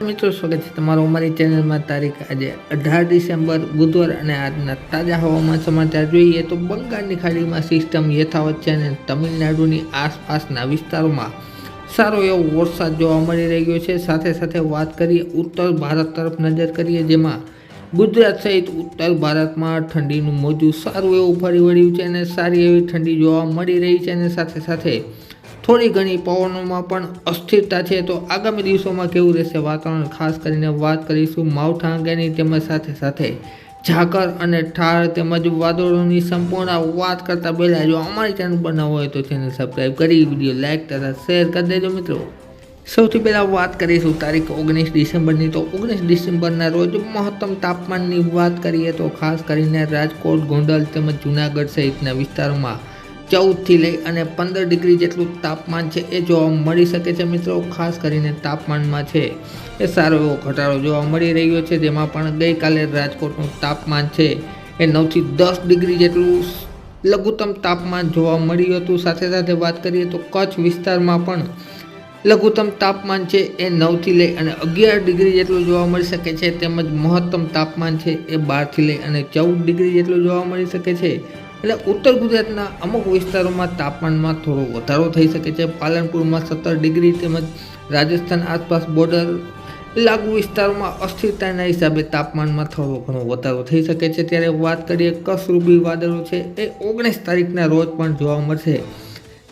મિત્રો, સ્વાગત છે તમારું અમારી ચેનલમાં તારીખ આજે અઢાર ડિસેમ્બર, બુધવાર અને આજના તાજા હવામાન સમાચાર જોઈએ તો બંગાળની ખાડીમાં સિસ્ટમ યથાવત છે અને તમિલનાડુની આસપાસના વિસ્તારોમાં સારો એવો વરસાદ જોવા મળી રહ્યો છે. સાથે સાથે વાત કરીએ ઉત્તર ભારત તરફ નજર કરીએ, જેમાં ગુજરાત સહિત ઉત્તર ભારતમાં ઠંડીનું મોજું સારું એવું ફરી વળ્યું છે અને સારી એવી ઠંડી જોવા મળી રહી છે અને સાથે સાથે થોડી ઘણી પવનોમાં પણ અસ્થિરતા છે. તો આગામી દિવસોમાં કેવું રહેશે? વાતાવરણ ખાસ કરીને વાત કરીશું માવઠા અંગેની તેમજ સાથે સાથે ઝાકર અને ઠાર તેમજ વાદળોની સંપૂર્ણ વાત કરતાં પહેલાં જો અમારી ચેનલ ન હોય તો ચેનલ સબસ્ક્રાઈબ કરી વીડિયો લાઇક તથા શેર કરી દેજો મિત્રો. સૌથી પહેલાં વાત કરીશું તારીખ ઓગણીસ ડિસેમ્બરની. તો ઓગણીસ ડિસેમ્બરના રોજ મહત્તમ તાપમાનની વાત કરીએ તો ખાસ કરીને રાજકોટ, ગોંડલ તેમજ જૂનાગઢ સહિતના વિસ્તારોમાં ચૌદથી લઈ અને પંદર ડિગ્રી જેટલું તાપમાન છે એ જોવા મળી શકે છે મિત્રો, ખાસ કરીને તાપમાનમાં છે. એ સારો એવો ઘટાડો જોવા મળી રહ્યો છે, જેમાં પણ ગઈકાલે રાજકોટનું તાપમાન છે એ નવથી દસ ડિગ્રી જેટલું લઘુત્તમ તાપમાન જોવા મળ્યું હતું. સાથે સાથે વાત કરીએ તો કચ્છ વિસ્તારમાં પણ લઘુત્તમ તાપમાન છે એ નવથી લઈ અને અગિયાર ડિગ્રી જેટલું જોવા મળી શકે છે. તેમજ મહત્તમ તાપમાન છે એ બારથી લઈ અને ચૌદ ડિગ્રી જેટલું જોવા મળી શકે છે. એટલે ઉત્તર ગુજરાતના અમુક વિસ્તારોમાં તાપમાનમાં થોડો વધારો થઈ શકે છે. પાલનપુરમાં સત્તર ડિગ્રી તેમજ રાજસ્થાન આસપાસ બોર્ડર લાગુ વિસ્તારોમાં અસ્થિરતાના હિસાબે તાપમાનમાં થોડો ઘણો વધારો થઈ શકે છે. ત્યારે વાત કરીએ કસરૂબી વાદળો છે. એ ઓગણીસ તારીખના રોજ પણ જોવા મળશે.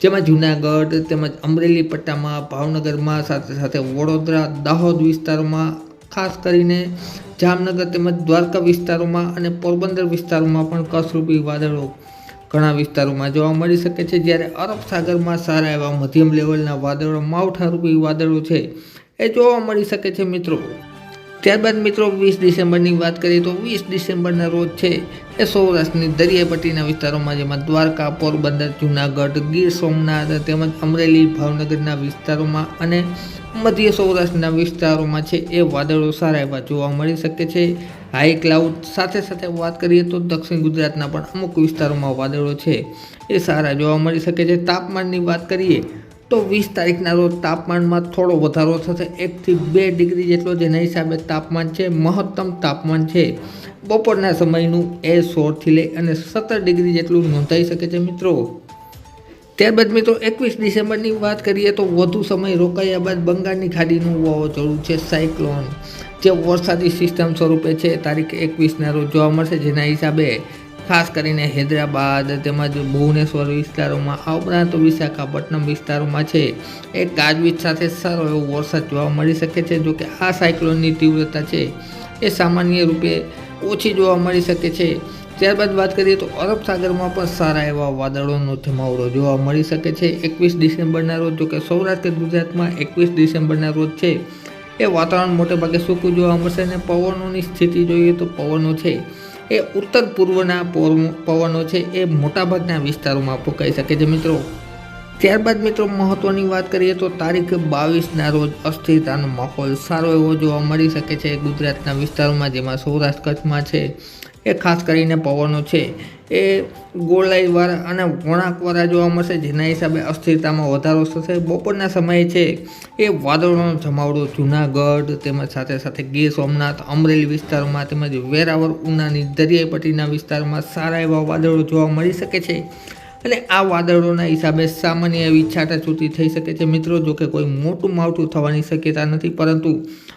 જેમાં જૂનાગઢ તેમજ અમરેલી પટ્ટામાં, ભાવનગરમાં સાથે સાથે વડોદરા, દાહોદ વિસ્તારોમાં ખાસ કરીને જામનગર તેમજ દ્વારકા વિસ્તારોમાં અને પોરબંદર વિસ્તારોમાં પણ કસરૂપી વાદળો ઘણા વિસ્તારોમાં જોવા મળી શકે છે. જ્યારે અરબ સાગરમાં સારા એવા મધ્યમ લેવલના વાદળો માવઠારૂપી વાદળો છે એ જોવા મળી શકે છે મિત્રો. ત્યારબાદ મિત્રો વીસ ડિસેમ્બરની વાત કરીએ તો વીસ ડિસેમ્બરના રોજ છે એ સૌરાષ્ટ્રની દરિયાઈ પટ્ટીના વિસ્તારોમાં જેમાં દ્વારકા, પોરબંદર, જૂનાગઢ, ગીર સોમનાથ તેમજ અમરેલી, ભાવનગરના વિસ્તારોમાં અને મધ્ય સૌરાષ્ટ્રના વિસ્તારોમાં છે એ વાદળો સારા એવા જોવા મળી શકે છે. હાઈ ક્લાઉડ સાથે સાથે વાત કરીએ તો દક્ષિણ ગુજરાતના પણ અમુક વિસ્તારોમાં વાદળો છે એ સારા જોવા મળી શકે છે. તાપમાનની વાત કરીએ તો વીસ તારીખના રોજ તાપમાનમાં થોડો વધારો થશે. એકથી બે ડિગ્રી જેટલો જેના હિસાબે તાપમાન છે, મહત્તમ તાપમાન છે. બપોરના સમયનું એ સોળથી લઈ અને સત્તર ડિગ્રી જેટલું નોંધાઈ શકે છે મિત્રો. ત્યારબાદ મિત્રો, એકવીસ ડિસેમ્બરની વાત કરીએ તો વધુ સમય રોકાયા બાદ બંગાળની ખાડીનું વાવાઝોડું છે, સાયક્લોન. જે વરસાદી સિસ્ટમ સ્વરૂપે છે, તારીખ એકવીસના રોજ જોવા મળશે, જેના હિસાબે ખાસ કરીને હૈદરાબાદ તેમજ ભુવનેશ્વર વિસ્તારોમાં, આ ઉપરાંત વિશાખાપટ્ટનમ વિસ્તારોમાં છે. એ ગાજવીજ સાથે સારો એવો વરસાદ જોવા મળી શકે છે જોકે આ સાયક્લોનની તીવ્રતા છે. એ સામાન્ય રૂપે ઓછી જોવા મળી શકે છે. ત્યારબાદ વાત કરીએ તો અરબ સાગરમાં પણ સારા એવા વાદળોનો જમાવડો જોવા મળી શકે છે. એકવીસ ડિસેમ્બરના રોજ જોકે સૌરાષ્ટ્ર ગુજરાતમાં એકવીસ ડિસેમ્બરના રોજ છે. એ વાતાવરણ મોટે ભાગે સૂકું જોવા મળશે અને પવનોની સ્થિતિ જોઈએ તો પવનો છે. એ ઉત્તર પૂર્વના પવનો છે એ મોટાભાગના વિસ્તારોમાં ફૂંકાઈ શકે છે. મિત્રો, ત્યારબાદ મિત્રો મહત્ત્વની વાત કરીએ તો તારીખ બાવીસના રોજ અસ્થિરતાનો માહોલ સારો એવો જોવા મળી શકે છે ગુજરાતના વિસ્તારોમાં, જેમાં સૌરાષ્ટ્ર કચ્છમાં છે. એ ખાસ કરીને પવનો છે. એ ગોળાઈવાળા અને વણાકવાળા જોવા મળશે, જેના હિસાબે અસ્થિરતામાં વધારો થશે. બપોરના સમયે છે, એ વાદળોનો જમાવડો જૂનાગઢ તેમજ સાથે સાથે ગીર સોમનાથ, અમરેલી વિસ્તારોમાં તેમજ વેરાવળ ઉનાની દરિયાઈ પટ્ટીના વિસ્તારમાં સારા એવા વાદળો જોવા મળી શકે છે. અને આ વાદળોના હિસાબે સામાન્ય એવી છાટાછૂટી થઈ શકે છે. મિત્રો, જો કે કોઈ મોટું માવઠું થવાની શક્યતા નથી, પરંતુ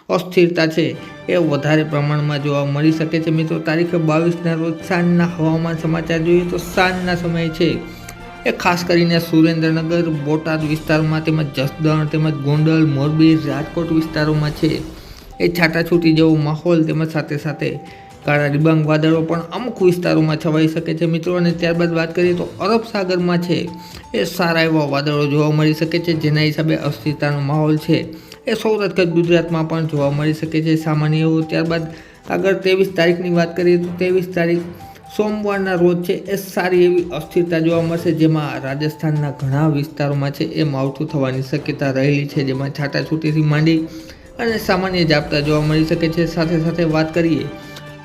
અસ્થિરતા છે એ વધારે પ્રમાણમાં જોવા મળી શકે છે. મિત્રો, તારીખ બાવીસના રોજ સાંજના હવામાન સમાચાર જોઈએ તો સાંજના સમયે છે એ ખાસ કરીને સુરેન્દ્રનગર, બોટાદ વિસ્તારમાં તેમજ જસદણ તેમજ ગોંડલ, મોરબી, રાજકોટ વિસ્તારોમાં છે. એ છાટાછૂટી જેવો માહોલ તેમજ સાથે સાથે કાળા ડિબાંગ વાદળો પણ અમુક વિસ્તારોમાં છવાઈ શકે છે મિત્રો. અને ત્યારબાદ વાત કરીએ તો અરબ સાગરમાં છે, એ સારા એવા વાદળો જોવા મળી શકે છે, જેના હિસાબે અસ્થિરતાનો માહોલ છે. એ સૌરાષ્ટ્ર ગુજરાતમાં પણ જોવા મળી શકે છે. સામાન્ય એવું ત્યારબાદ આગળ ત્રેવીસ તારીખની વાત કરીએ તો ત્રેવીસ તારીખ સોમવારના રોજ છે, એ સારી એવી અસ્થિરતા જોવા મળશે, જેમાં રાજસ્થાનના ઘણા વિસ્તારોમાં છે, એ માવઠું થવાની શક્યતા રહેલી છે, જેમાં છાટાછૂટીથી માંડી અને સામાન્ય જાપતા જોવા મળી શકે છે. સાથે સાથે વાત કરીએ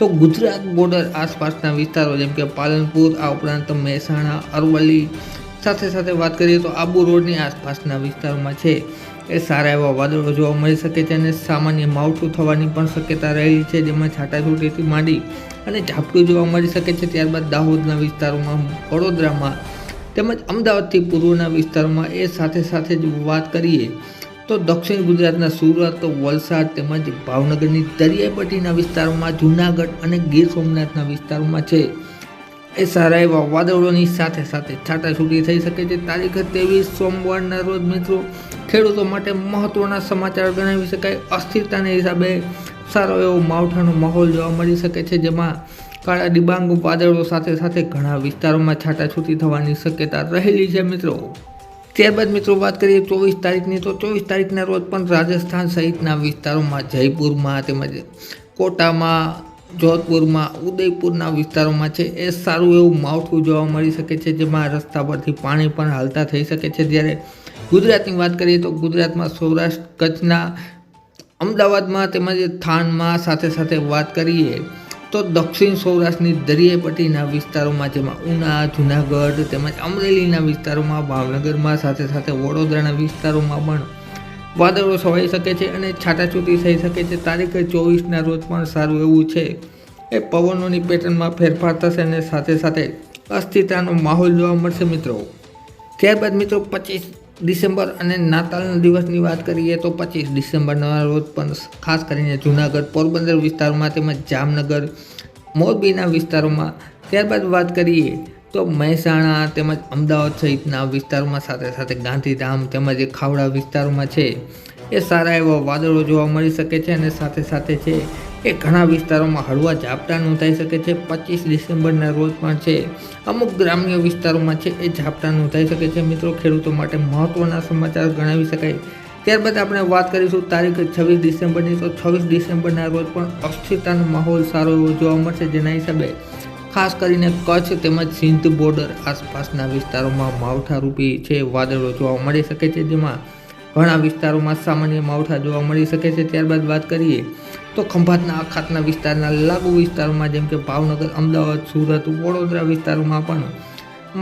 તો ગુજરાત બોર્ડર આસપાસના વિસ્તારો, જેમ કે પાલનપુર, આ ઉપરાંત મહેસાણા, અરવલ્લી સાથે સાથે વાત કરીએ તો આબુ રોડની આસપાસના વિસ્તારોમાં છે. એ સારા એવા વાદળો જોવા મળી શકે છે અને સામાન્ય માવઠું થવાની પણ શક્યતા રહેલી છે, જેમાં છાટાછૂટીથી માંડી અને ઝાપટું જોવા મળી શકે છે. ત્યારબાદ દાહોદના વિસ્તારોમાં વડોદરામાં તેમજ અમદાવાદથી પૂર્વના વિસ્તારોમાં એ સાથે સાથે જ વાત કરીએ તો દક્ષિણ ગુજરાતના સુરત, વલસાડ તેમજ ભાવનગરની દરિયાઈ પટ્ટીના વિસ્તારોમાં, જૂનાગઢ અને ગીર સોમનાથના વિસ્તારોમાં છે. એ સારા એવા વાદળોની સાથે સાથે છાટાછૂટી થઈ શકે છે. તારીખ ત્રેવીસ સોમવારના રોજ મિત્રો, ખેડૂતો માટે મહત્વના સમાચાર ગણાવી શકાય. અસ્થિરતાને હિસાબે સારો એવો માવઠાનો માહોલ જોવા મળી શકે છે, જેમાં કાળા ડિબાંગ વાદળો સાથે સાથે ઘણા વિસ્તારોમાં છાટાછૂટી થવાની શક્યતા રહેલી છે મિત્રો. ત્યારબાદ મિત્રો વાત કરીએ ચોવીસ તારીખની, તો ચોવીસ તારીખના રોજ પણ રાજસ્થાન સહિતના વિસ્તારોમાં, જયપુરમાં તેમજ કોટામાં, જોધપુરમાં, ઉદયપુરના વિસ્તારોમાં છે. એ સારું એવું માવઠું જોવા મળી શકે છે, જેમાં રસ્તા પરથી પાણી પણ હાલતા થઈ શકે છે. જ્યારે ગુજરાતની વાત કરીએ તો ગુજરાતમાં સૌરાષ્ટ્ર, કચ્છના, અમદાવાદમાં તેમજ થાનમાં સાથે સાથે વાત કરીએ તો દક્ષિણ સૌરાષ્ટ્રની દરિયાઈ પટ્ટીના વિસ્તારોમાં જેમાં ઉના, જુનાગઢ તેમજ અમરેલીના વિસ્તારોમાં, ભાવનગરમાં સાથે સાથે વડોદરાના વિસ્તારોમાં પણ વાદળો છવાઈ શકે છે અને છાટાછૂટી થઈ શકે છે. તારીખ ચોવીસના રોજ પણ સારું એવું છે. એ પવનોની પેટર્નમાં ફેરફાર થશે અને સાથે સાથે અસ્થિરતાનો માહોલ જોવા મળશે મિત્રો. ત્યારબાદ મિત્રો પચીસ ડિસેમ્બર અને નાતાલના દિવસની વાત કરીએ તો પચીસ ડિસેમ્બરના રોજ પણ ખાસ કરીને જૂનાગઢ, પોરબંદર વિસ્તારોમાં તેમજ જામનગર, મોરબીના વિસ્તારોમાં. ત્યારબાદ વાત કરીએ તો મહેસાણા તેમજ અમદાવાદ સહિતના વિસ્તારોમાં સાથે સાથે ગાંધીધામ તેમજ ખાવડા વિસ્તારોમાં છે. એ સારા એવા વાદળો જોવા મળી શકે છે અને સાથે સાથે છે એ ઘણા વિસ્તારોમાં હળવા ઝાપટા નોંધાઈ શકે છે. પચીસ ડિસેમ્બરના રોજ પણ છે. અમુક ગ્રામ્ય વિસ્તારોમાં છે એ ઝાપટા નોંધાઈ શકે છે. મિત્રો, ખેડૂતો માટે મહત્ત્વના સમાચાર ગણાવી શકાય. ત્યારબાદ આપણે વાત કરીશું તારીખ છવ્વીસ ડિસેમ્બરની. તો છવ્વીસ ડિસેમ્બરના રોજ પણ અસ્થિરતાનો માહોલ સારો એવો જોવા મળશે. જેના હિસાબે ખાસ કરીને કચ્છ તેમજ સિંધ બોર્ડર આસપાસના વિસ્તારોમાં માવઠારૂપી છે. વાદળો જોવા મળી શકે છે. જેમાં ઘણા વિસ્તારોમાં સામાન્ય માવઠા જોવા મળી શકે છે. ત્યારબાદ વાત કરીએ તો ખંભાતના અખાતના વિસ્તારના લાગુ વિસ્તારોમાં જેમ કે ભાવનગર, અમદાવાદ, સુરત, વડોદરા વિસ્તારોમાં પણ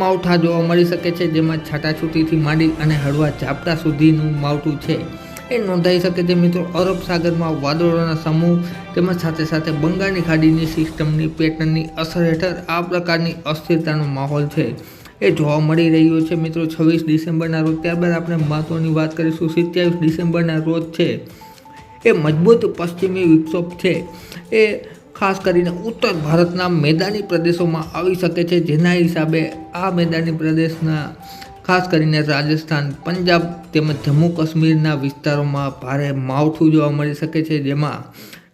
માવઠા જોવા મળી શકે છે. જેમાં છાટાછૂટીથી માંડી અને હળવા ઝાપટા સુધીનું માવઠું છે. એ નોંધાઈ શકે છે મિત્રો. અરબ સાગરમાં વાદળોના સમૂહ તેમજ સાથે સાથે બંગાળની ખાડીની સિસ્ટમની પેટર્નની અસર હેઠળ આ પ્રકારની અસ્થિરતાનો માહોલ છે. એ જોવા મળી રહ્યો છે મિત્રો, છવ્વીસ ડિસેમ્બરના રોજ. ત્યારબાદ આપણે મહત્ત્વની વાત કરીશું, સિત્યાવીસ ડિસેમ્બરના રોજ છે. એ મજબૂત પશ્ચિમી વિક્ષોભ છે. એ ખાસ કરીને ઉત્તર ભારતના મેદાની પ્રદેશોમાં આવી શકે છે, જેના હિસાબે આ મેદાની પ્રદેશના ખાસ કરીને રાજસ્થાન, પંજાબ તેમજ જમ્મુ કાશ્મીરના વિસ્તારોમાં ભારે માવઠું જોવા મળી શકે છે, જેમાં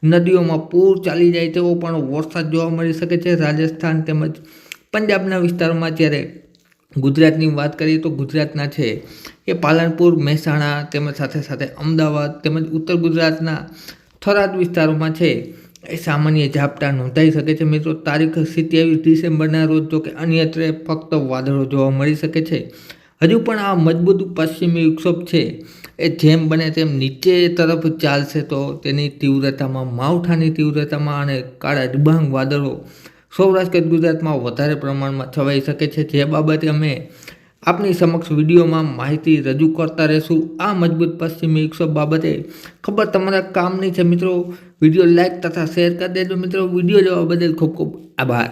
નદીઓમાં પૂર ચાલી જાય તેવો પણ વરસાદ જોવા મળી શકે છે. રાજસ્થાન તેમજ પંજાબના વિસ્તારોમાં જ્યારે ગુજરાતની વાત કરીએ તો ગુજરાતના છે એ પાલનપુર, મહેસાણા તેમજ સાથે સાથે અમદાવાદ તેમજ ઉત્તર ગુજરાતના થરાદ વિસ્તારોમાં છે. એ સામાન્ય ઝાપટા નોંધાઈ શકે છે. મિત્રો, તારીખ સિત્યાવીસ ડિસેમ્બરના રોજ જો કે અન્યત્રે ફક્ત વાદળો જોવા મળી શકે છે. હજુ પણ આ મજબૂત પશ્ચિમી વિક્ષોભ છે. એ જેમ બને તેમ નીચે તરફ ચાલશે તો તેની તીવ્રતામાં, માવઠાની તીવ્રતામાં અને કાળા ડિબાંગ વાદળો સૌરાષ્ટ્ર ગુજરાતમાં વધારે પ્રમાણમાં છવાઈ શકે છે. જે બાબતે અમે આપની સમક્ષ વિડીયોમાં માહિતી રજૂ કરતા રહેશું. આ મજબૂત પશ્ચિમી વિક્ષોભ બાબતે ખબર તમારા કામની છે મિત્રો. વીડિયો લાઇક તથા શેર કરી દેજો મિત્રો. વીડિયો જોવા બદલ ખૂબ ખૂબ આભાર.